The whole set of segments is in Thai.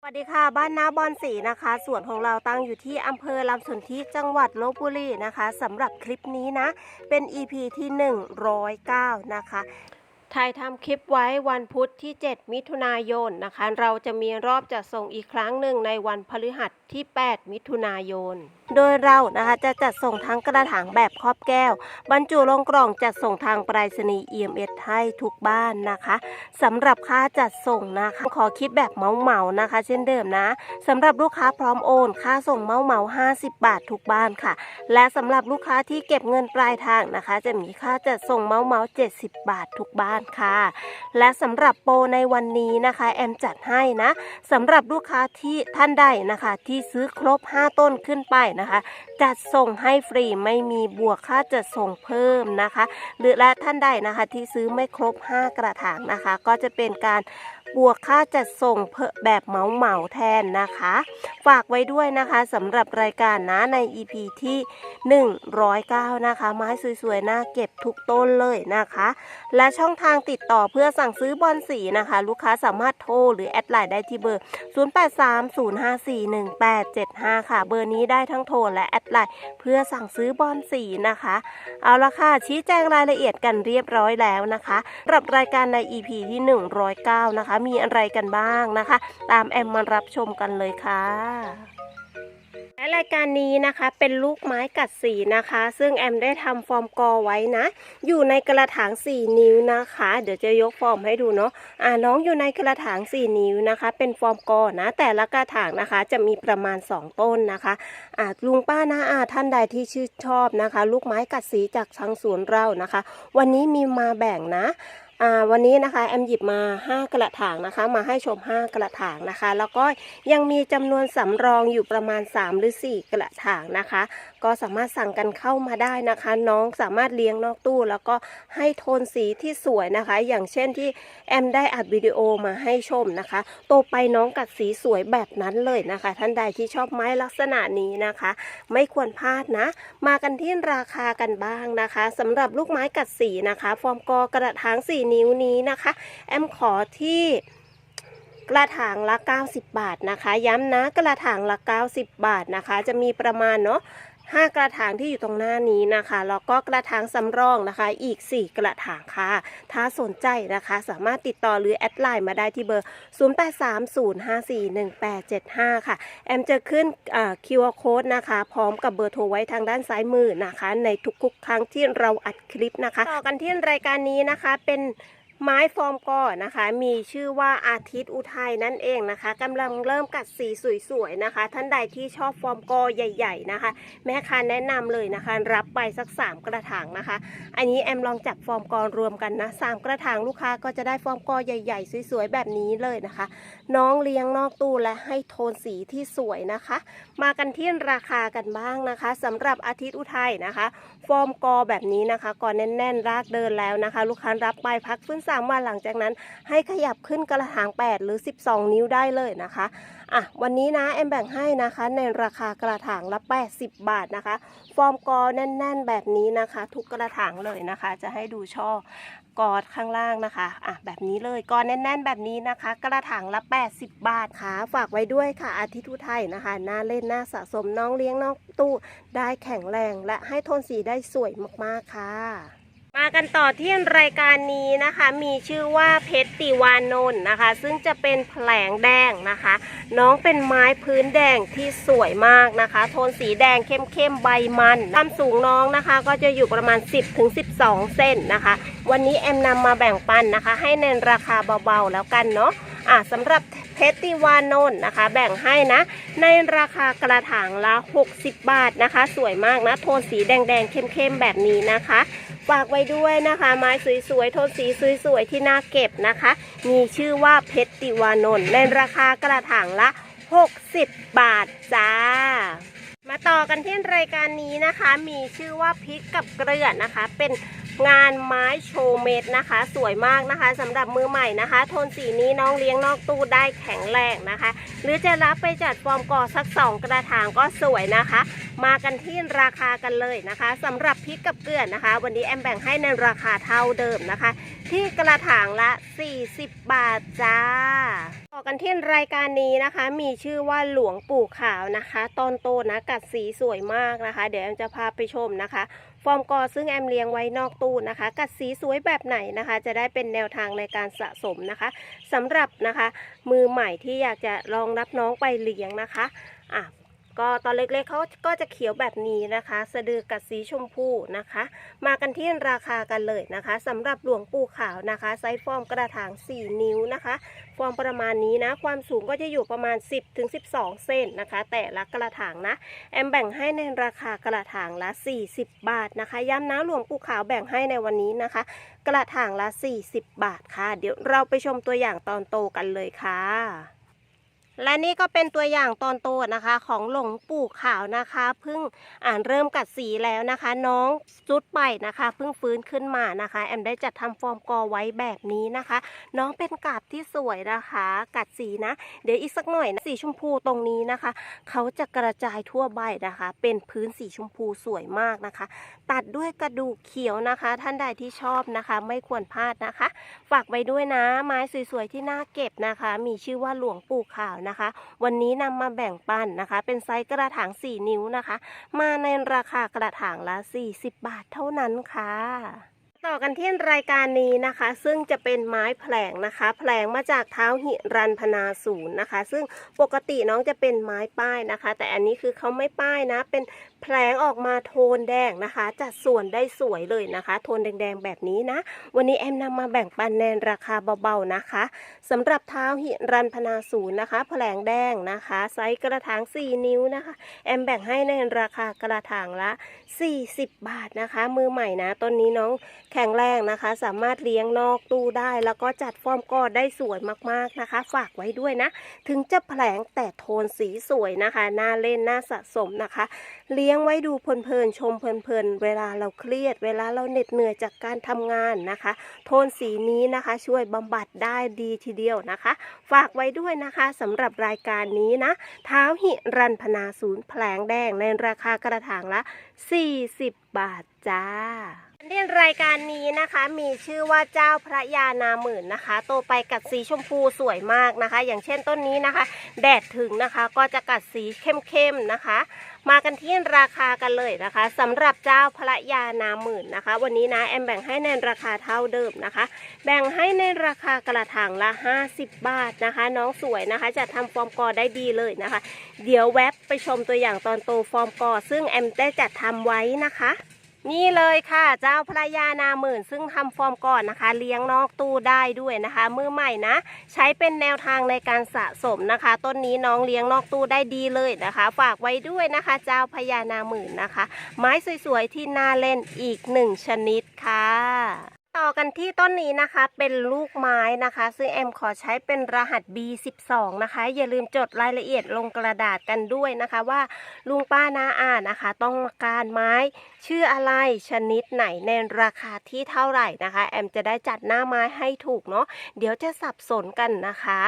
สวัสดีค่ะบ้านนาบอนสีนะคะสวนของเราตั้งอยู่ที่อำเภอลำสนธิจังหวัดลบบุรีนะคะสำหรับคลิปนี้นะ เป็น EP ที่ 109 นะคะ ถ่ายทำคลิปไว้วันพุธที่ 7 มิถุนายนนะคะ เราจะมีรอบจัดส่งอีกครั้งหนึ่งในวันพฤหัสที่ 8 มิถุนายน โดยเรานะคะจะจัดส่งทั้งกระถางแบบครอบแก้ว บรรจุลงกล่องจัดส่งทางไปรษณีย์ EMS ให้ทุกบ้านนะคะสำหรับค่าจัดส่งนะคะ ขอคิดแบบเหมาๆนะคะ เช่นเดิมนะสำหรับลูกค้าพร้อมโอน ค่าส่งเหมาๆ50 บาททุกบ้านค่ะ และสำหรับลูกค้าที่เก็บเงินปลายทางนะคะ จะมีค่าจัดส่งเหมาๆ70 บาททุกบ้านค่ะ และสำหรับโปรในวันนี้นะคะ แอมจัดให้นะสำหรับลูกค้าที่ท่านใดนะคะ ที่ซื้อครบ 5 ต้นขึ้นไปนะคะ จัดส่งให้ฟรีไม่มีบวกค่าจัดส่งเพิ่มนะคะ หรือและท่านใดนะคะที่ซื้อไม่ครบ 5 กระถางนะคะ ก็จะเป็นการ บวกค่าจัดส่งเพแบบเหมาเหมาแทนนะคะ ฝากไว้ด้วยนะคะสำหรับรายการนะใน EP ที่ 109 นะคะ ไม้สวยๆน่าเก็บทุกต้นเลยนะคะ และช่องทางติดต่อเพื่อสั่งซื้อบอลสีนะคะ ลูกค้าสามารถโทรหรือแอดไลน์ได้ที่เบอร์ 0830541875 ค่ะ เบอร์นี้ได้ทั้งโทรและแอดไลน์เพื่อสั่งซื้อบอลสีนะคะ เอาละค่ะ ชี้แจงรายละเอียดกันเรียบร้อยแล้วนะคะสำหรับรายการใน EP ที่ 109 นะคะมีอะไรกันบ้างนะคะ ตามแอมมารับชมกันเลยค่ะและรายการนี้นะคะเป็นลูกไม้กัดสีนะคะ ซึ่งแอมได้ทำฟอร์มกอไว้นะ อยู่ในกระถาง 4 นิ้วนะคะ เดี๋ยวจะยกฟอร์มให้ดูเนาะอ่าน้องอยู่ในกระถาง 4 นิ้วนะคะ เป็นฟอร์มกอนะ แต่ละกระถางนะคะจะมีประมาณ 2 ต้นนะคะอ่าลุงป้านะอาท่านใดที่ชื่นชอบนะคะ ลูกไม้กัดสีจากทางสวนเรานะคะ วันนี้มีมาแบ่งนะ อ่าวันนี้นะคะแอมหยิบมา 5 กระถางนะคะ มาให้ชม 5 กระถางนะคะ แล้วก็ยังมีจำนวนสำรองอยู่ประมาณ 3 หรือ 4 กระถางนะคะ ก็สามารถสั่งกันเข้ามาได้นะคะ น้องสามารถเลี้ยงนอกตู้ แล้วก็ให้โทนสีที่สวยนะคะ อย่างเช่นที่แอมได้อัดวิดีโอมาให้ชมนะคะ โตไปน้องกัดสีสวยแบบนั้นเลยนะคะ ท่านใดที่ชอบไม้ลักษณะนี้นะคะ ไม่ควรพลาดนะ มากันที่ราคากันบ้างนะคะสำหรับลูกไม้กัดสีนะคะ ฟอร์มกอกระถาง4นิ้วนี้นะคะ แอมขอที่กระถางละ 90 บาทนะคะ ย้ำนะกระถางละ 90 บาทนะคะ จะมีประมาณเนาะ ห้ากระถางที่อยู่ตรงหน้านี้นะคะแล้วก็กระถางสำรองนะคะ อีก 4 กระถางค่ะ ถ้าสนใจนะคะ สามารถติดต่อหรือแอดไลน์มาได้ที่เบอร์ 0830541875 ค่ะ แอมจะขึ้นอ่า QR code นะคะ พร้อมกับเบอร์โทรไว้ทางด้านซ้ายมือนะคะ ในทุกๆครั้งที่เราอัดคลิปนะคะ ต่อกันที่รายการนี้นะคะเป็น ไม้ฟอร์มก่อนะคะ มีชื่อว่าอาทิตย์อุทัยนั่นเองนะคะกำลังเริ่มกัดสีสวยๆนะคะ ท่านใดที่ชอบฟอร์มกอใหญ่ ๆนะคะ แม่ค้าแนะนำเลยนะคะ รับไปสัก 3 กระถางนะคะ อันนี้แอมลองจับฟอร์มกอรวมกันนะสามกระถางลูกค้าก็จะได้ฟอร์มกอใหญ่ ๆ สวยๆแบบนี้เลยนะคะ น้องเลี้ยงนอกตู้และให้โทนสีที่สวยนะคะ มากันที่ราคากันบ้างนะคะสำหรับอาทิตย์อุทัยนะคะ ฟอร์มกอแบบนี้นะคะ กอแน่นๆ รากเดินแล้วนะคะ ลูกค้ารับไปพักฟื้น3วันหลังจากนั้น ให้ขยับขึ้นกระถาง 8 หรือ 12 นิ้วได้เลยนะคะอะวันนี้นะแอมแบ่งให้นะคะ ในราคากระถางละ 80 บาทนะคะ ฟอร์มกอแน่น ๆ แบบนี้นะคะ ทุกกระถางเลยนะคะ จะให้ดูช่อ กอดข้างล่างนะคะอะแบบนี้เลยกอดแน่น ๆ แบบนี้นะคะ กระถางละ 80 บาทค่ะ ฝากไว้ด้วยค่ะ อาทิตย์ทุไทยนะคะน่าเล่นน่าสะสมน้องเลี้ยงน้องตู้ได้แข็งแรงและให้โทนสีได้สวยมากๆค่ะ มากันต่อที่รายการนี้นะคะ มีชื่อว่าเพชรติวานนท์นะคะ ซึ่งจะเป็นแผลงแดงนะคะ น้องเป็นไม้พื้นแดงที่สวยมากนะคะ โทนสีแดงเข้มๆใบมันความสูงน้องนะคะ ก็จะอยู่ประมาณ 10-12 เซนนะคะ วันนี้แอมนำมาแบ่งปันนะคะ ให้ในราคาเบาๆแล้วกันเนาะอะสำหรับเพชรติวานนท์นะคะ แบ่งให้นะ ในราคากระถางละ 60 บาทนะคะ สวยมากนะ โทนสีแดงๆเข้มๆแบบนี้นะคะ ฝากไว้ด้วยนะคะ ไม้สวยๆโทนสีสวยๆที่น่าเก็บนะคะ มีชื่อว่าเพชรติวานนท์ในราคากระถางละ 60 บาทจ้า มาต่อกันที่รายการนี้นะคะ มีชื่อว่าพริกกับเกลือนะคะ เป็น งานไม้โชว์เม็ดนะคะ สวยมากนะคะสำหรับมือใหม่นะคะ โทนสีนี้น้องเลี้ยงนอกตู้ได้แข็งแรงนะคะ หรือจะรับไปจัดฟอร์มก่อสักสองกระถางก็สวยนะคะ มากันที่ราคากันเลยนะคะสำหรับพริกกับเกลือนะคะ วันนี้แอมแบ่งให้ในราคาเท่าเดิมนะคะ ที่กระถางละ 40 บาทจ้าต่อกันที่รายการนี้นะคะ มีชื่อว่าหลวงปู่ขาวนะคะ ตอนโตนะกัดสีสวยมากนะคะ เดี๋ยวแอมจะพาไปชมนะคะ ฟอร์มกอซึ่งแอมเลี้ยงไว้นอกตู้นะคะ กัดสีสวยแบบไหนนะคะ จะได้เป็นแนวทางในการสะสมนะคะสำหรับนะคะ มือใหม่ที่อยากจะลองรับน้องไปเลี้ยงนะคะอะ ก็ตอนเล็กๆเขาก็จะเขียวแบบนี้นะคะ สะดือกัดสีชมพูนะคะ มากันที่ราคากันเลยนะคะสำหรับหลวงปู่ขาวนะคะไซส์ฟอร์มกระถาง 4 นิ้วนะคะฟอร์มประมาณนี้นะความสูงก็จะอยู่ประมาณ 10ถึง12 เซนนะคะ แต่ละกระถางนะแอมแบ่งให้ในราคากระถางละ 40 บาทนะคะย้ำนะหลวงปู่ขาวแบ่งให้ในวันนี้นะคะ กระถางละ 40 บาทค่ะ เดี๋ยวเราไปชมตัวอย่างตอนโตกันเลยค่ะ และนี่ก็เป็นตัวอย่างตอนโตนะคะของหลวงปู่ขาวนะคะเพิ่งอ่านเริ่มกัดสีแล้วนะคะ น้องจุดไปนะคะเพิ่งฟื้นขึ้นมานะคะ แอมได้จัดทำฟอร์มกอไว้แบบนี้นะคะ น้องเป็นกาบที่สวยนะคะ กัดสีนะ เดี๋ยวอีกสักหน่อยนะสีชมพูตรงนี้นะคะ เขาจะกระจายทั่วใบนะคะ เป็นพื้นสีชมพูสวยมากนะคะ ตัดด้วยกระดูกเขียวนะคะ ท่านใดที่ชอบนะคะ ไม่ควรพลาดนะคะ ฝากไว้ด้วยนะ ไม้สวยๆที่น่าเก็บนะคะ มีชื่อว่าหลวงปู่ขาวนะคะ วันนี้นำมาแบ่งปันนะคะ เป็นไซส์กระถาง 4 นิ้วนะคะ มาในราคากระถางละ 40 บาทเท่านั้นค่ะต่อกันที่รายการนี้นะคะ ซึ่งจะเป็นไม้แผลงนะคะ แผลงมาจากเท้าหิรันพนาศูนย์นะคะ ซึ่งปกติน้องจะเป็นไม้ป้ายนะคะ แต่อันนี้คือเขาไม่ป้ายนะเป็นแผลงออกมาโทนแดงนะคะ จัดส่วนได้สวยเลยนะคะ โทนแดงๆแบบนี้นะ วันนี้แอมนำมาแบ่งปันในราคาเบาๆนะคะสำหรับเท้าหิรันพนาศูนย์นะคะ แผลงแดงนะคะ ไซส์กระถาง 4 นิ้วนะคะ แอมแบ่งให้ในราคากระถางละ 40 บาทนะคะ มือใหม่นะต้นนี้น้องแข็งแรงนะคะ สามารถเลี้ยงนอกตู้ได้ แล้วก็จัดฟอร์มกอดได้สวยมากๆนะคะ ฝากไว้ด้วยนะ ถึงจะแผลงแต่โทนสีสวยนะคะน่าเล่นน่าสะสมนะคะเลี้ยี้ยงไว้ดูเพลินๆชมเพลินๆเวลาเราเครียด เวลาเราเหน็ดเหนื่อยจากการทำงานนะคะ โทนสีนี้นะคะช่วยบำบัดได้ดีทีเดียวนะคะ ฝากไว้ด้วยนะคะสำหรับรายการนี้นะเท้าหิรันพนาศูนย์แผลงแดงในราคากระถางละ 40 บาทจ้าที่รายการนี้นะคะมีชื่อว่าเจ้าพระยานาหมื่นนะคะ โตไปกัดสีชมพูสวยมากนะคะ อย่างเช่นต้นนี้นะคะ แดดถึงนะคะก็จะกัดสีเข้มๆนะคะ มากันที่ราคากันเลยนะคะสำหรับเจ้าพระยานาหมื่นนะคะ วันนี้นะแอมแบ่งให้ในราคาเท่าเดิมนะคะ แบ่งให้ในราคากระถางละ 50 บาทนะคะ น้องสวยนะคะ จะทำฟอร์มกอได้ดีเลยนะคะ เดี๋ยวแวบไปชมตัวอย่างตอนโตฟอร์มกอ ซึ่งแอมได้จัดทำไว้นะคะ นี่เลยค่ะ เจ้าพระยานาหมื่น ซึ่งทำฟอร์มก่อนนะคะ เลี้ยงนอกตู้ได้ด้วยนะคะมือใหม่นะ ใช้เป็นแนวทางในการสะสมนะคะ ต้นนี้น้องเลี้ยงนอกตู้ได้ดีเลยนะคะ ฝากไว้ด้วยนะคะ เจ้าพญานาหมื่นนะคะ ไม้สวยๆที่น่าเล่นอีกหนึ่งชนิดค่ะ ต่อกันที่ต้นนี้นะคะเป็นลูกไม้นะคะ ซึ่งแอมขอใช้เป็นรหัส B12 นะคะ อย่าลืมจดรายละเอียดลงกระดาษกันด้วยนะคะว่าลุงป้านาอานะคะ ต้องการไม้ ชื่ออะไรชนิดไหนในราคาที่เท่าไหร่นะคะ แอมจะได้จัดหน้าไม้ให้ถูกเนาะเดี๋ยวจะสับสนกันนะคะ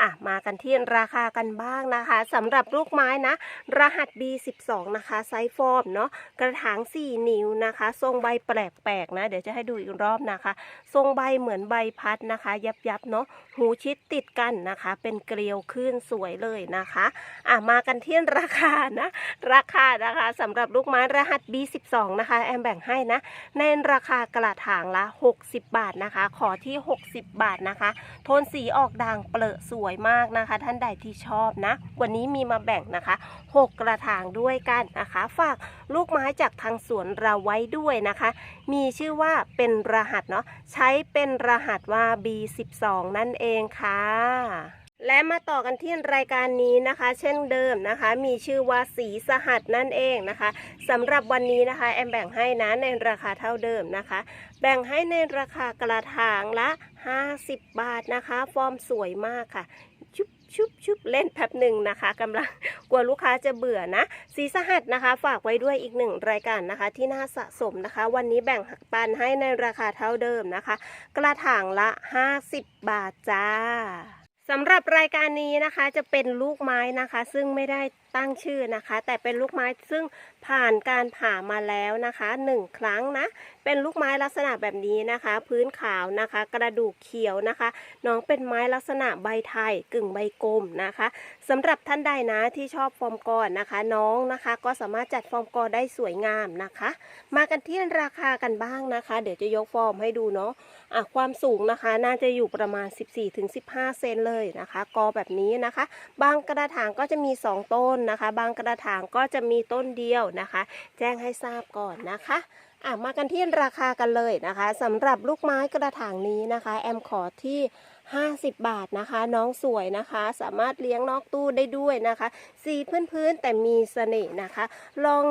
อะมากันที่ราคากันบ้างนะคะสำหรับลูกไม้นะ รหัส B12 นะคะไซส์ฟอร์มเนาะกระถาง 4 นิ้วนะคะ ทรงใบแปลกๆนะ เดี๋ยวจะให้ดูอีกรอบนะคะ ทรงใบเหมือนใบพัดนะคะ ยับๆเนาะหูชิดติดกันนะคะ เป็นเกลียวขึ้นสวยเลยนะคะอะมากันที่ราคานะราคานะคะสำหรับลูกไม้รหัส B12 นะคะ แอมแบ่งให้นะในราคากระถางละ 60 บาทนะคะ ขอที่ 60 บาทนะคะ โทนสีออกด่างเปรอะสวยมากนะคะ ท่านใดที่ชอบนะ วันนี้มีมาแบ่งนะคะ 6 กระถางด้วยกันนะคะ ฝาก ลูกไม้จากทางสวนเราไว้ด้วยนะคะ มีชื่อว่าเป็นรหัสเนาะใช้เป็นรหัสว่า B12 นั่นเองค่ะและมาต่อกันที่รายการนี้นะคะ เช่นเดิมนะคะ มีชื่อว่าสีสหัสนั่นเองนะคะสำหรับวันนี้นะคะ แอมแบ่งให้นะในราคาเท่าเดิมนะคะ แบ่งให้ในราคากระถางละ 50 บาทนะคะ ฟอร์มสวยมากค่ะชุบ ชุบชุบเล่นแป๊บหนึ่งนะคะกำลังกลัวลูกค้าจะเบื่อนะ สีสหัสนะคะ ฝากไว้ด้วยอีกหนึ่งรายการนะคะ ที่น่าสะสมนะคะ วันนี้แบ่งหักปันให้ในราคาเท่าเดิมนะคะ กระถางละ 50 บาทจ้าสำหรับรายการนี้นะคะจะเป็นลูกไม้นะคะ ซึ่งไม่ได้ตั้งชื่อนะคะ แต่เป็นลูกไม้ซึ่งผ่านการผ่ามาแล้วนะคะหนึ่งครั้งนะ เป็นลูกไม้ลักษณะแบบนี้นะคะ พื้นขาวนะคะ กระดูกเขียวนะคะ น้องเป็นไม้ลักษณะใบไทยกึ่งใบกลมนะคะสำหรับท่านใดนะที่ชอบฟอร์มกอนะคะ น้องนะคะ ก็สามารถจัดฟอร์มกอได้สวยงามนะคะ มากันที่ราคากันบ้างนะคะ เดี๋ยวจะยกฟอร์มให้ดูเนาะอะความสูงนะคะ น่าจะอยู่ประมาณ 14-15 เซนเลยนะคะ กอแบบนี้นะคะ บางกระถางก็จะมี 2 ต้นนะคะ บางกระถางก็จะมีต้นเดียวนะคะ แจ้งให้ทราบก่อนนะคะอะมากันที่ราคากันเลยนะคะสำหรับลูกไม้กระถางนี้นะคะ แอมขอที่ 50 บาทนะคะ น้องสวยนะคะ สามารถเลี้ยงนอกตู้ได้ด้วยนะคะ สีพื้นๆแต่มีเสน่ห์นะคะ ลอง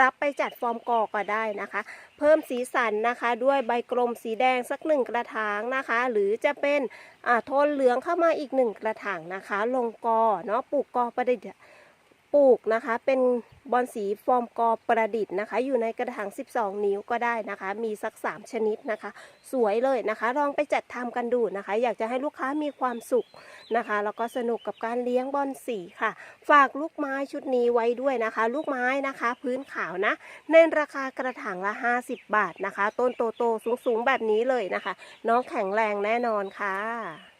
รับไปจัดฟอร์มกอก็ได้นะคะ เพิ่มสีสันนะคะ ด้วยใบกลมสีแดงสักหนึ่งกระถางนะคะ หรือจะเป็นอ่าโทนเหลืองเข้ามาอีกหนึ่งกระถางนะคะ ลงกอเนาะปลูกกอประดิษฐ์ ปลูกนะคะ เป็นบอลสีฟอร์มกอประดิษฐ์นะคะ อยู่ในกระถาง 12 นิ้วก็ได้นะคะ มีสัก 3 ชนิดนะคะ สวยเลยนะคะ ลองไปจัดทำกันดูนะคะ อยากจะให้ลูกค้ามีความสุขนะคะ แล้วก็สนุกกับการเลี้ยงบอลสีค่ะ ฝากลูกไม้ชุดนี้ไว้ด้วยนะคะ ลูกไม้นะคะ พื้นขาวนะ ในราคากระถางละ 50 บาทนะคะ ต้นโตๆสูงๆแบบนี้เลยนะคะ น้องแข็งแรงแน่นอนค่ะ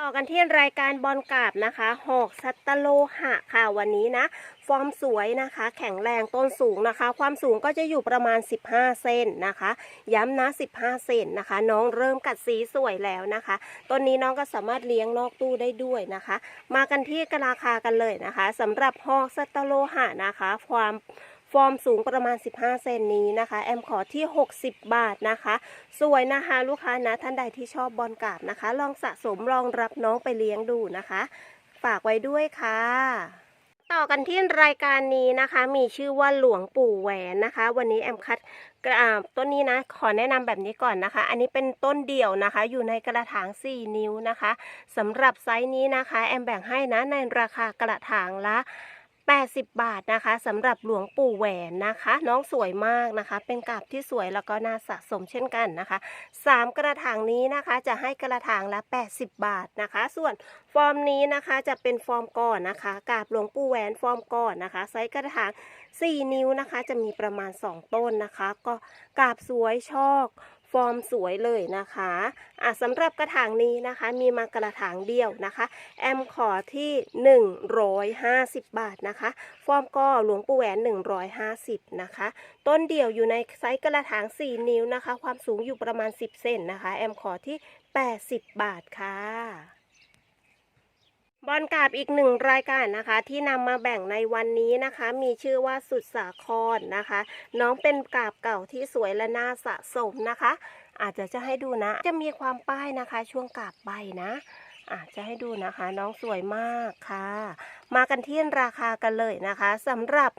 ต่อกันที่รายการบอลกาบนะคะหอกสัตโลหะค่ะวันนี้นะ ฟอร์มสวยนะคะ แข็งแรงต้นสูงนะคะ ความสูงก็จะอยู่ประมาณ 15 เซนนะคะ ย้ำนะ 15 เซนนะคะ น้องเริ่มกัดสีสวยแล้วนะคะต้นนี้น้องก็สามารถเลี้ยงนอกตู้ได้ด้วยนะคะ มากันที่ราคากันเลยนะคะสำหรับหอกสัตโลหะนะคะ ความ ฟอร์มสูงประมาณ 15 เซนนี้นะคะ แอมขอที่ 60 บาทนะคะ สวยนะคะลูกค้านะท่านใดที่ชอบบอลกราบนะคะ ลองสะสมลองรับน้องไปเลี้ยงดูนะคะ ฝากไว้ด้วยค่ะต่อกันที่รายการนี้นะคะ มีชื่อว่าหลวงปู่แหวนนะคะ วันนี้แอมคัดกระต้นนี้นะขอแนะนำแบบนี้ก่อนนะคะ อันนี้เป็นต้นเดี่ยวนะคะ อยู่ในกระถาง 4 นิ้วนะคะสำหรับไซส์นี้นะคะ แอมแบ่งให้นะในราคากระถางละ 80 บาทนะคะสำหรับหลวงปู่แหวนนะคะ น้องสวยมากนะคะ เป็นกาบที่สวยแล้วก็น่าสะสมเช่นกันนะคะสามกระถางนี้นะคะจะให้กระถางละ 80 บาทนะคะ ส่วนฟอร์มนี้นะคะจะเป็นฟอร์มก่อนนะคะกาบหลวงปู่แหวนฟอร์มก่อนนะคะไซส์กระถาง 4 นิ้วนะคะ จะมีประมาณ 2 ต้นนะคะ ก็กาบสวยชอก ฟอร์มสวยเลยนะคะอะสำหรับกระถางนี้นะคะมีมากระถางเดียวนะคะแอมขอที่ 150 บาทนะคะ ฟอร์มก็หลวงปู่แหวน 150 นะคะ ต้นเดี่ยวอยู่ในไซส์กระถาง 4 นิ้วนะคะ ความสูงอยู่ประมาณ 10 เซนนะคะ แอมขอที่ 80 บาทค่ะ บอลกาบอีกหนึ่งรายการนะคะ ที่นำมาแบ่งในวันนี้นะคะ มีชื่อว่าสุดสาครนะคะ น้องเป็นกาบเก่าที่สวยและน่าสะสมนะคะ อาจจะจะให้ดูนะ จะมีความป้ายนะคะ ช่วงกาบใบนะ อาจจะให้ดูนะคะ น้องสวยมากค่ะ มากันที่ราคากันเลยนะคะสำหรับ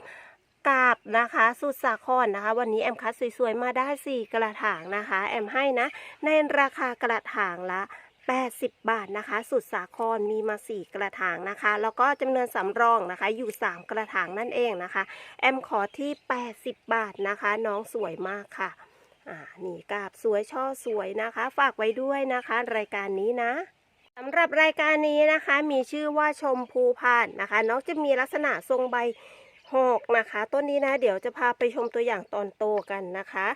กาบนะคะ สุดสาครนะคะ วันนี้แอมคัดสวยๆมาได้ 4 กระถางนะคะ แอมให้นะ ในราคากระถางละ 80 บาทนะคะ สุดสาครมีมา 4 กระถางนะคะ แล้วก็จำนวนสำรองนะคะ อยู่ 3 กระถางนั่นเองนะคะ แอมขอที่ 80 บาทนะคะ น้องสวยมากค่ะ อ่า นี่กาบสวยช่อสวยนะคะ ฝากไว้ด้วยนะคะ รายการนี้นะสำหรับรายการนี้นะคะ มีชื่อว่าชมพูพานนะคะ น้องจะมีลักษณะทรงใบหอกนะคะ ต้นนี้นะ เดี๋ยวจะพาไปชมตัวอย่างตอนโตกันนะคะ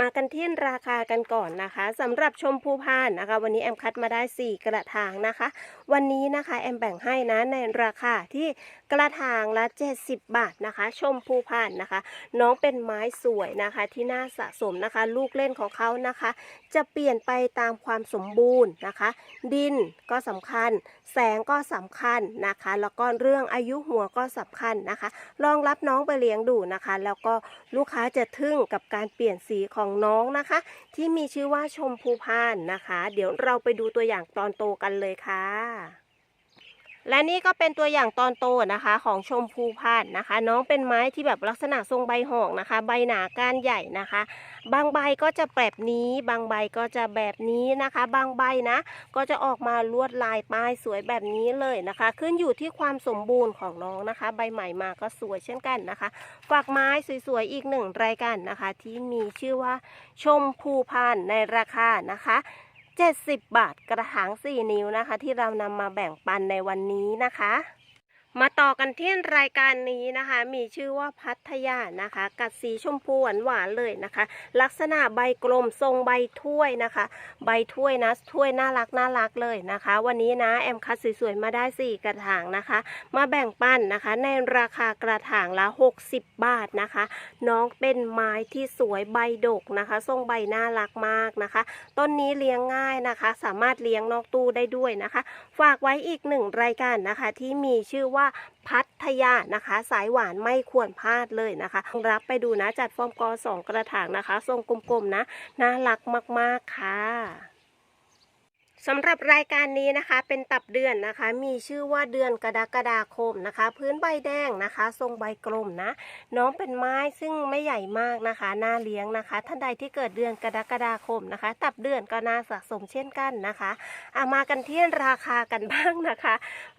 มากันที่ราคากันก่อนนะคะสำหรับชมพูพานนะคะ วันนี้แอมคัดมาได้ 4 กระถางนะคะ วันนี้นะคะแอมแบ่งให้นะในราคาที่กระถางละ 70 บาทนะคะ ชมพูพานนะคะ น้องเป็นไม้สวยนะคะที่น่าสะสมนะคะ ลูกเล่นของเขานะคะ จะเปลี่ยนไปตามความสมบูรณ์นะคะ ดินก็สำคัญ แสงก็สำคัญนะคะ แล้วก็เรื่องอายุหัวก็สำคัญนะคะ ลองรับน้องไปเลี้ยงดูนะคะ แล้วก็ลูกค้าจะทึ่งกับการเปลี่ยนสีของน้องนะคะ ที่มีชื่อว่าชมพูพานนะคะ เดี๋ยวเราไปดูตัวอย่างตอนโตกันเลยค่ะ และนี่ก็เป็นตัวอย่างตอนโตนะคะ ของชมพูพานนะคะ น้องเป็นไม้ที่แบบลักษณะทรงใบหอกนะคะ ใบหนาก้านใหญ่นะคะ บางใบก็จะแบบนี้ บางใบก็จะแบบนี้นะคะ บางใบนะ ก็จะออกมาลวดลายป้ายสวยแบบนี้เลยนะคะ ขึ้นอยู่ที่ความสมบูรณ์ของน้องนะคะ ใบใหม่มาก็สวยเช่นกันนะคะฝากไม้สวยๆอีกหนึ่งรายการนะคะ ที่มีชื่อว่าชมพูพานในราคานะคะ 70 บาทกระถาง 4 นิ้วนะคะ ที่เรานำมาแบ่งปันในวันนี้นะคะ มาต่อกันที่รายการนี้นะคะ มีชื่อว่าพัทยานะคะ กัดสีชมพูหวานหวานๆเลยนะคะ ลักษณะใบกลมทรงใบถ้วยนะคะ ใบถ้วยนะถ้วยน่ารักน่ารักเลยนะคะ วันนี้นะแอมคัดสวยๆมาได้ 4 กระถางนะคะ มาแบ่งปันนะคะ ในราคากระถางละ 60 บาทนะคะ น้องเป็นไม้ที่สวยใบดกนะคะ ทรงใบน่ารักมากนะคะ ต้นนี้เลี้ยงง่ายนะคะ สามารถเลี้ยงนอกตู้ได้ด้วยนะคะ ฝากไว้อีกหนึ่งรายการนะคะที่มีชื่อว่าพัทยานะคะ สายหวานไม่ควรพลาดเลยนะคะ รับไปดูนะจัดฟอร์มกอสองกระถางนะคะ ทรงกลมๆนะ น่ารักมากๆค่ะ สำหรับรายการนี้นะคะเป็นตับเดือนนะคะ มีชื่อว่าเดือนกรกฎาคมนะคะ พื้นใบแดงนะคะ ทรงใบกลมนะ น้องเป็นไม้ซึ่งไม่ใหญ่มากนะคะน่าเลี้ยงนะคะ ท่านใดที่เกิดเดือนกรกฎาคมนะคะ ตับเดือนก็น่าสะสมเช่นกันนะคะอะมากันที่ราคากันบ้างนะคะ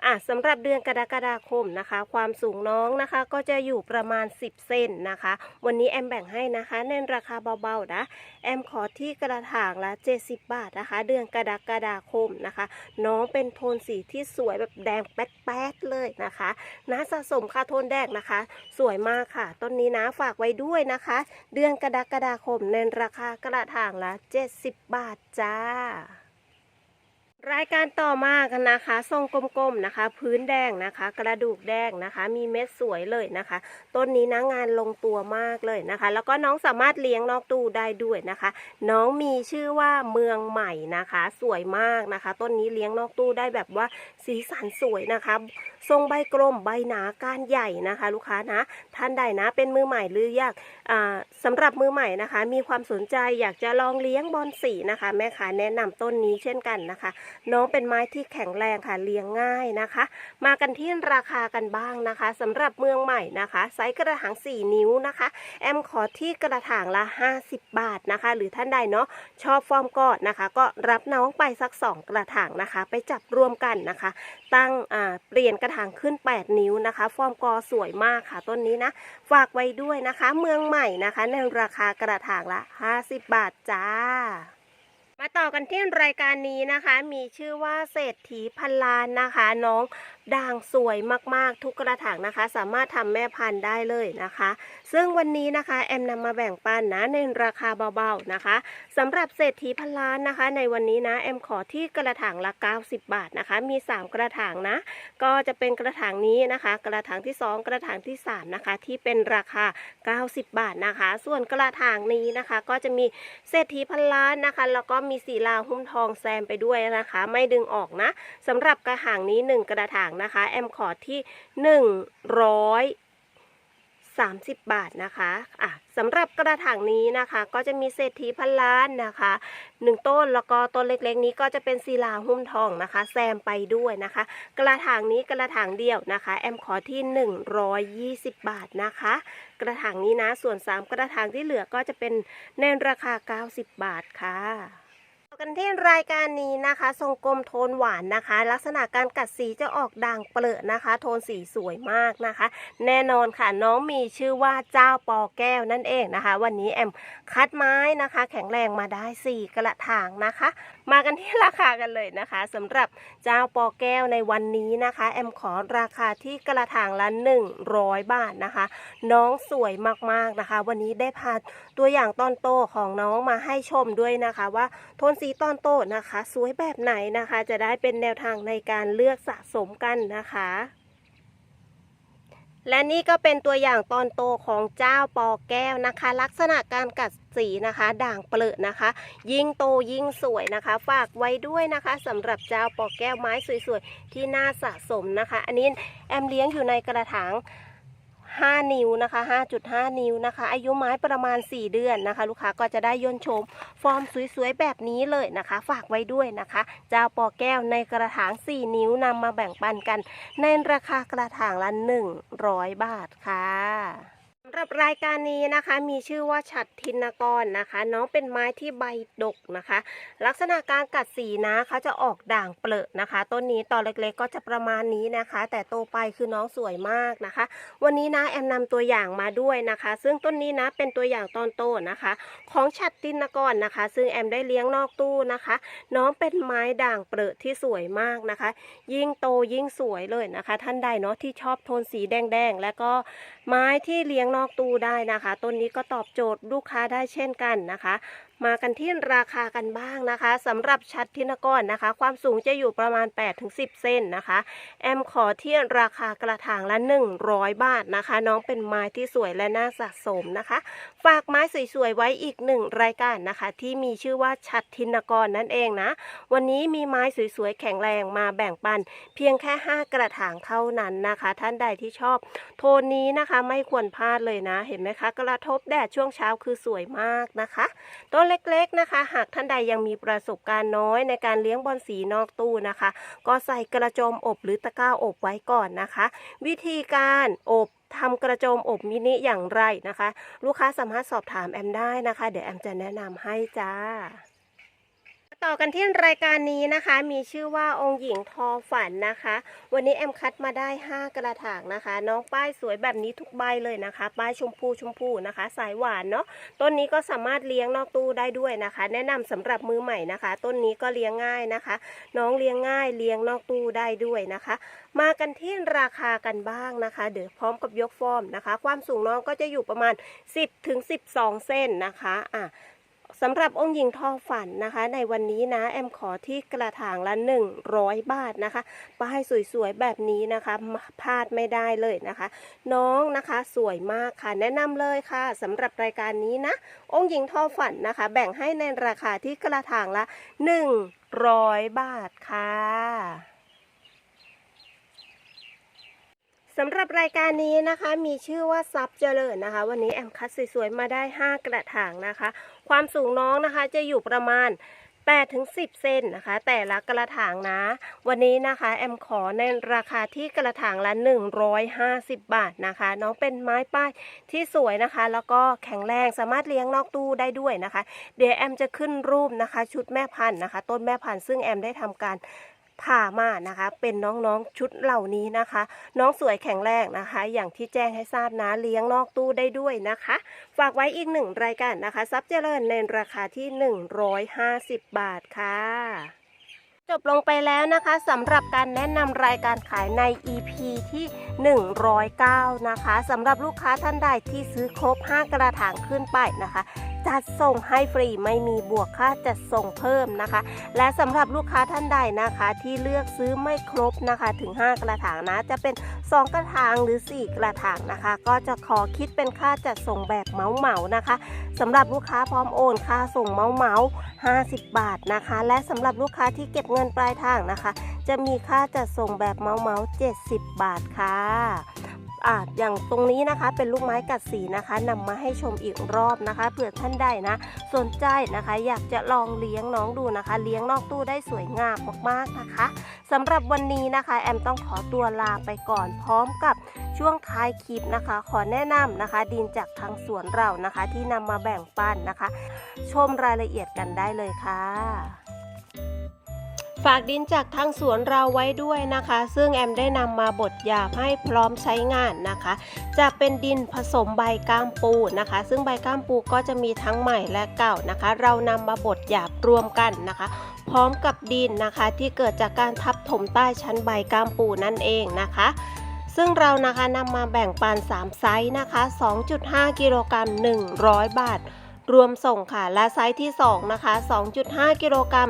อะสำหรับเดือนกรกฎาคมนะคะ ความสูงน้องนะคะก็จะอยู่ประมาณ 10 เซนนะคะ วันนี้แอมแบ่งให้นะคะในราคาเบาๆนะแอมขอที่กระถางละ 70 บาทนะคะ เดือนกรกฎาคมนะคะ น้องเป็นโทนสีที่สวยแบบแดงแป๊ดๆเลยนะคะน้าสะสมค่ะโทนแดงนะคะ สวยมากค่ะ ต้นนี้นะฝากไว้ด้วยนะคะ เดือนกรกฎาคมในราคากระถางละ 70 บาทจ้า รายการต่อมากันนะคะ ทรงกลมๆนะคะ พื้นแดงนะคะ กระดูกแดงนะคะ มีเม็ดสวยเลยนะคะ ต้นนี้นะงานลงตัวมากเลยนะคะ แล้วก็น้องสามารถเลี้ยงนอกตู้ได้ด้วยนะคะ น้องมีชื่อว่าเมืองใหม่นะคะ สวยมากนะคะ ต้นนี้เลี้ยงนอกตู้ได้แบบว่าสีสันสวยนะคะ ทรงใบกลมใบหนาก้านใหญ่นะคะ ลูกค้านะท่านใดนะเป็นมือใหม่หรืออยากอ่าสำหรับมือใหม่นะคะ มีความสนใจอยากจะลองเลี้ยงบอลสีนะคะ แม่ค้าแนะนำต้นนี้เช่นกันนะคะน้องเป็นไม้ที่แข็งแรงค่ะเลี้ยงง่ายนะคะ มากันที่ราคากันบ้างนะคะสำหรับเมืองใหม่นะคะ ไซส์กระถาง 4 นิ้วนะคะ แอมขอที่กระถางละ 50 บาทนะคะ หรือท่านใดเนาะชอบฟอร์มกอดนะคะ ก็รับน้องไปสัก 2 กระถางนะคะ ไปจับรวมกันนะคะ ตั้งอ่าเปลี่ยนกระถางขึ้น 8 นิ้วนะคะ ฟอร์มกอสวยมากค่ะต้นนี้นะฝากไว้ด้วยนะคะ เมืองใหม่นะคะ ในราคากระถางละ 50 บาทจ้า มาต่อกันที่รายการนี้นะคะ มีชื่อว่าเศรษฐีพันล้านนะคะ น้อง ด่างสวยมากๆทุกกระถางนะคะ สามารถทำแม่พันธุ์ได้เลยนะคะ ซึ่งวันนี้นะคะแอมนำมาแบ่งปันนะในราคาเบาๆนะคะสำหรับเศรษฐีพันล้านนะคะ ในวันนี้นะแอมขอที่กระถางละ 90 บาทนะคะ มี 3 กระถางนะ ก็จะเป็นกระถางนี้นะคะ กระถางที่ 2 กระถางที่ 3 นะคะ ที่เป็นราคา 90 บาทนะคะ ส่วนกระถางนี้นะคะ ก็จะมีเศรษฐีพันล้านนะคะ แล้วก็มีสีลาหุ้มทองแซมไปด้วยนะคะ ไม่ดึงออกนะสำหรับกระถางนี้ 1 กระถางนะคะแอมขอที่ 130 บาทนะคะอะสำหรับกระถางนี้นะคะก็จะมีเศรษฐีพันล้านนะคะหนึ่งต้นแล้วก็ต้นเล็กๆ นี้ก็จะเป็นศิลาหุ้มทองนะคะ แซมไปด้วยนะคะ กระถางนี้กระถางเดียวนะคะ แอมขอที่ 120 บาทนะคะ กระถางนี้นะส่วน 3 กระถางที่เหลือก็จะเป็นในราคา 90 บาทค่ะต่อ กันที่รายการนี้นะคะ ทรงกลมโทนหวานนะคะ ลักษณะการกัดสีจะออกด่างเปรอนะคะ โทนสีสวยมากนะคะ แน่นอนค่ะน้องมีชื่อว่าเจ้าปอแก้วนั่นเองนะคะ วันนี้แอมคัดไม้นะคะ แข็งแรงมาได้ 4 กระถางนะคะ มากันที่ราคากันเลยนะคะสำหรับเจ้าปอแก้วในวันนี้นะคะ แอมขอราคาที่กระถางละ 100 บาทนะคะ น้องสวยมากๆนะคะ วันนี้ได้พาตัวอย่างตอนโตของน้องมาให้ชมด้วยนะคะ ว่าโทนสีตอนโตนะคะ สวยแบบไหนนะคะ จะได้เป็นแนวทางในการเลือกสะสมกันนะคะ และนี่ก็เป็นตัวอย่างตอนโตของเจ้าปอแก้วนะคะ ลักษณะการกัดสีนะคะ ด่างเปรอนะคะ ยิ่งโตยิ่งสวยนะคะ ฝากไว้ด้วยนะคะสำหรับเจ้าปอแก้วไม้สวยๆที่น่าสะสมนะคะ อันนี้แอมเลี้ยงอยู่ในกระถาง5 นิ้วนะคะ 5.5 นิ้วนะคะ อายุไม้ประมาณ 4 เดือนนะคะ ลูกค้าก็จะได้ย่นชม ฟอร์มสวยๆแบบนี้เลยนะคะ ฝากไว้ด้วยนะคะ เจ้าปอแก้วในกระถาง 4 นิ้วนำมาแบ่งปันกัน ในราคากระถางละ 100 บาทค่ะำหรับรายการนี้นะคะมีชื่อว่าฉัดทินกรนะคะ น้องเป็นไม้ที่ใบดกนะคะ ลักษณะการกัดสีนะเขาจะออกด่างเปลือะนะคะ ต้นนี้ตอนเล็กๆ ก็จะประมาณนี้นะคะ แต่โตไปคือน้องสวยมากนะคะ วันนี้นะแอมนำตัวอย่างมาด้วยนะคะ ซึ่งต้นนี้นะเป็นตัวอย่างตอนโตนะคะ ของฉัดตินกรนะคะ ซึ่งแอมได้เลี้ยงนอกตู้นะคะ น้องเป็นไม้ด่างเปลือะที่สวยมากนะคะ ยิ่งโตยิ่งสวยเลยนะคะ ท่านใดเนาะที่ชอบโทนสีแดงๆ แล้วก็ไม้ที่เลี้ยงนอกตู้ได้นะคะ ต้นนี้ก็ตอบโจทย์ลูกค้าได้เช่นกันนะคะ มากันที่ราคากันบ้างนะคะสำหรับชัดทินกรนะคะ ความสูงจะอยู่ประมาณ 8-10เซนนะคะ แอมขอเที่ยราคากระถางละ 100 บาทนะคะ น้องเป็นไม้ที่สวยและน่าสะสมนะคะ ฝากไม้สวยๆไว้อีกหนึ่งรายการนะคะ ที่มีชื่อว่าชัดทินกรนั่นเองนะ วันนี้มีไม้สวยๆแข็งแรงมาแบ่งปัน เพียงแค่ 5 กระถางเท่านั้นนะคะ ท่านใดที่ชอบ โทนนี้นะคะไม่ควรพลาดเลยนะ เห็นไหมคะ กระทบแดดช่วงเช้าคือสวยมากนะคะต้นเล็กๆนะคะ หากท่านใดยังมีประสบการณ์น้อยในการเลี้ยงบอลสีนอกตู้นะคะ ก็ใส่กระโจมอบหรือตะกร้าอบไว้ก่อนนะคะ วิธีการอบทำกระโจมอบมินิอย่างไรนะคะ ลูกค้าสามารถสอบถามแอมได้นะคะ เดี๋ยวแอมจะแนะนำให้จ้า ต่อกันที่รายการนี้นะคะ มีชื่อว่าองค์หญิงทอฝันนะคะ วันนี้แอมคัดมาได้ 5 กระถางนะคะ น้องป้ายสวยแบบนี้ทุกใบเลยนะคะ ป้ายชมพูชมพูนะคะ สายหวานเนาะต้นนี้ก็สามารถเลี้ยงนอกตู้ได้ด้วยนะคะ แนะนำสำหรับมือใหม่นะคะ ต้นนี้ก็เลี้ยงง่ายนะคะ น้องเลี้ยงง่ายเลี้ยงนอกตู้ได้ด้วยนะคะ มากันที่ราคากันบ้างนะคะ เดี๋ยวพร้อมกับยกฟอร์มนะคะ ความสูงน้องก็จะอยู่ประมาณ 10ถึง12เส้นนะคะอะ สำหรับองค์หญิงทอฝันนะคะ ในวันนี้นะ แอมขอที่กระถางละ 100 บาทนะคะป้ายสวยๆ แบบนี้นะคะพลาดไม่ได้เลยนะคะ น้องนะคะสวยมากค่ะ แนะนำเลยค่ะสำหรับรายการนี้นะ องค์หญิงทอฝันนะคะ แบ่งให้ในราคาที่กระถางละ 100 บาทค่ะ สำหรับรายการนี้นะคะมีชื่อว่าซับเจริญนะคะ วันนี้แอมคัดสวยๆมาได้ 5 กระถางนะคะ ความสูงน้องนะคะจะอยู่ประมาณ8ถึง10 เซนนะคะ แต่ละกระถางนะ วันนี้นะคะแอมขอในราคาที่กระถางละ 150 บาทนะคะ น้องเป็นไม้ป้ายที่สวยนะคะ แล้วก็แข็งแรงสามารถเลี้ยงนอกตู้ได้ด้วยนะคะ เดี๋ยวแอมจะขึ้นรูปนะคะ ชุดแม่พันธุ์นะคะ ต้นแม่พันธุ์ซึ่งแอมได้ทำการ ผ่ามานะคะ เป็นน้องๆชุดเหล่านี้นะคะ น้องสวยแข็งแรงนะคะ อย่างที่แจ้งให้ทราบนะเลี้ยงนอกตู้ได้ด้วยนะคะ ฝากไว้อีกหนึ่งรายการนะคะซับเจริญในราคาที่ 150 บาทค่ะจบลงไปแล้วนะคะสำหรับการแนะนำรายการขายใน EP ที่ 109 นะคะสำหรับลูกค้าท่านใดที่ซื้อครบ 5 กระถางขึ้นไปนะคะ จัดส่งให้ฟรีไม่มีบวกค่าจัดส่งเพิ่มนะคะ และสำหรับลูกค้าท่านใดนะคะ ที่เลือกซื้อไม่ครบนะคะถึง 5 กระถางนะ จะเป็น 2 กระถางหรือ 4 กระถางนะคะ ก็จะขอคิดเป็นค่าจัดส่งแบบเหมาเหมานะคะสำหรับลูกค้าพร้อมโอนค่าส่งเหมาเหมา50 บาทนะคะ และสำหรับลูกค้าที่เก็บเงินปลายทางนะคะ จะมีค่าจัดส่งแบบเหมาเหมา70 บาทค่ะ อ่าอย่างตรงนี้นะคะเป็นลูกไม้กัดสีนะคะนำมาให้ชมอีกรอบนะคะเผื่อท่านใดนะ สนใจนะคะ อยากจะลองเลี้ยงน้องดูนะคะ เลี้ยงนอกตู้ได้สวยงามมากๆนะคะสำหรับวันนี้นะคะ แอมต้องขอตัวลาไปก่อนพร้อมกับช่วงท้ายคลิปนะคะ ขอแนะนำนะคะ ดินจากทางสวนเรานะคะ ที่นำมาแบ่งปันนะคะ ชมรายละเอียดกันได้เลยค่ะ ฝากดินจากทางสวนเราไว้ด้วยนะคะ ซึ่งแอมได้นำมาบดหยาบให้พร้อมใช้งานนะคะ จะเป็นดินผสมใบก้ามปูนะคะ ซึ่งใบก้ามปูก็จะมีทั้งใหม่และเก่านะคะ เรานำมาบดหยาบรวมกันนะคะ พร้อมกับดินนะคะ ที่เกิดจากการทับถมใต้ชั้นใบก้ามปูนั่นเองนะคะซึ่งเรานะคะนำมาแบ่งปัน 3 ไซส์นะคะ 2.5 กิโลกรัม 100 บาท รวมส่งค่ะ และไซส์ที่ 2 นะคะ 2.5 กิโลกรัม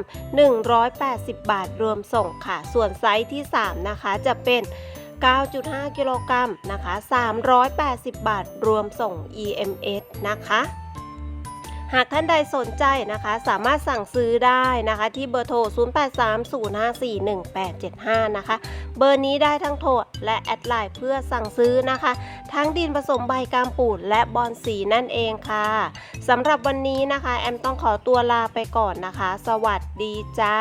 180 บาท รวมส่งค่ะ ส่วนไซส์ที่ 3 นะคะ จะเป็น 9.5 กิโลกรัมนะคะ 380 บาท รวมส่ง EMS นะคะ หากท่านใดสนใจนะคะ สามารถสั่งซื้อได้นะคะ ที่เบอร์โทร 0830541875 นะคะ เบอร์นี้ได้ทั้งโทรและแอดไลน์เพื่อสั่งซื้อนะคะ ทั้งดินผสมใบกามปูดและบอนสีนั่นเองค่ะสำหรับวันนี้นะคะ แอมต้องขอตัวลาไปก่อนนะคะ สวัสดีจ้า